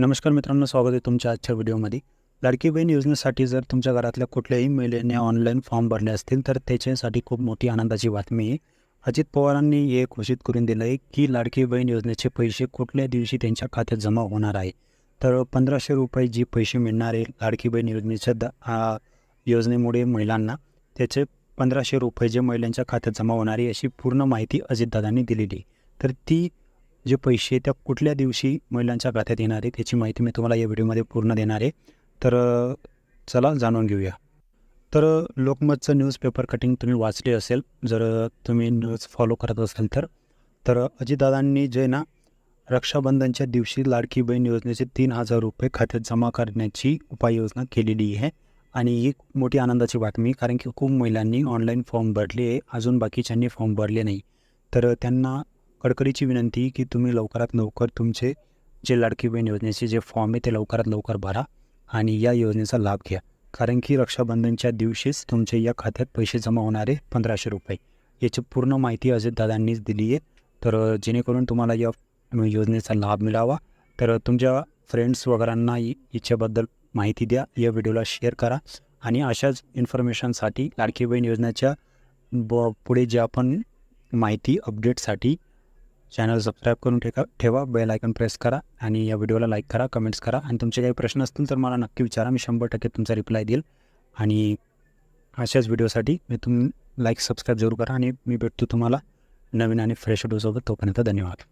नमस्कार मित्रांनो स्वागत आहे तुमच्या आजच्या व्हिडिओमध्ये. लाडकी बहीण योजनेसाठी जर तुमच्या घरातल्या कुठल्याही महिलेने ऑनलाईन फॉर्म भरले असतील तर त्याच्यासाठी खूप मोठी आनंदाची बातमी आहे. अजित पवारांनी हे घोषित करून दिलं आहे की लाडकी बहीण योजनेचे पैसे कुठल्या दिवशी त्यांच्या खात्यात जमा होणार आहे? तर पंधराशे रुपये जी पैसे मिळणार आहे लाडकी बहीण योजनेच्या द योजनेमुळे महिलांना त्याचे पंधराशे रुपये जे महिलांच्या खात्यात जमा होणार आहे अशी पूर्ण माहिती अजितदादांनी दिलेली तर ती जे पैसे त्या कुठल्या दिवशी महिलांच्या खात्यात येणार आहे त्याची माहिती मी तुम्हाला या व्हिडिओमध्ये पूर्ण देणार आहे. तर चला जाणून घेऊया. तर लोकमतचं न्यूजपेपर कटिंग तुम्ही वाचले असेल जर तुम्ही न्यूज फॉलो करत असाल तर. तर अजितदादांनी जे ना रक्षाबंधनच्या दिवशी लाडकी बहीण योजनेचे तीन हजार रुपये खात्यात जमा करण्याची उपाययोजना केलेली आहे. आणि ही मोठी आनंदाची बातमी कारण की खूप महिलांनी ऑनलाईन फॉर्म भरले आहे अजून बाकीच्यांनी फॉर्म भरले नाही. तर त्यांना कडकडीची विनंती की तुम्ही लवकरात लवकर तुमचे जे लाडकी बहीण योजनेचे जे फॉर्म आहे ते लवकरात लवकर भरा आणि या योजनेचा लाभ घ्या. कारण की रक्षाबंधनच्या दिवशीच तुमच्या या खात्यात पैसे जमा होणारे पंधराशे रुपये. याची पूर्ण माहिती अजितदादांनीच दिली आहे. तर जेणेकरून तुम्हाला या योजनेचा लाभ मिळावा. तर तुमच्या फ्रेंड्स वगैरेंना याच्याबद्दल माहिती द्या. या व्हिडिओला शेअर करा आणि अशाच इन्फॉर्मेशनसाठी लाडकी बहीण योजनेच्या ब पुढे जे आपण माहिती अपडेटसाठी चॅनल सबस्क्राईब करून ठेका ठेवा बेल आयकन प्रेस करा आणि या व्हिडिओला लाईक करा कमेंट्स करा. आणि तुमचे काही प्रश्न असतील तर मला नक्की विचारा मी शंभर टक्के तुमचा रिप्लाय देईल. आणि अशाच व्हिडिओसाठी मी तुम लाईक सबस्क्राईब जरूर करा आणि मी भेटतो तुम्हाला नवीन आणि फ्रेश व्हिडिओसोबत तोपर्यंत धन्यवाद.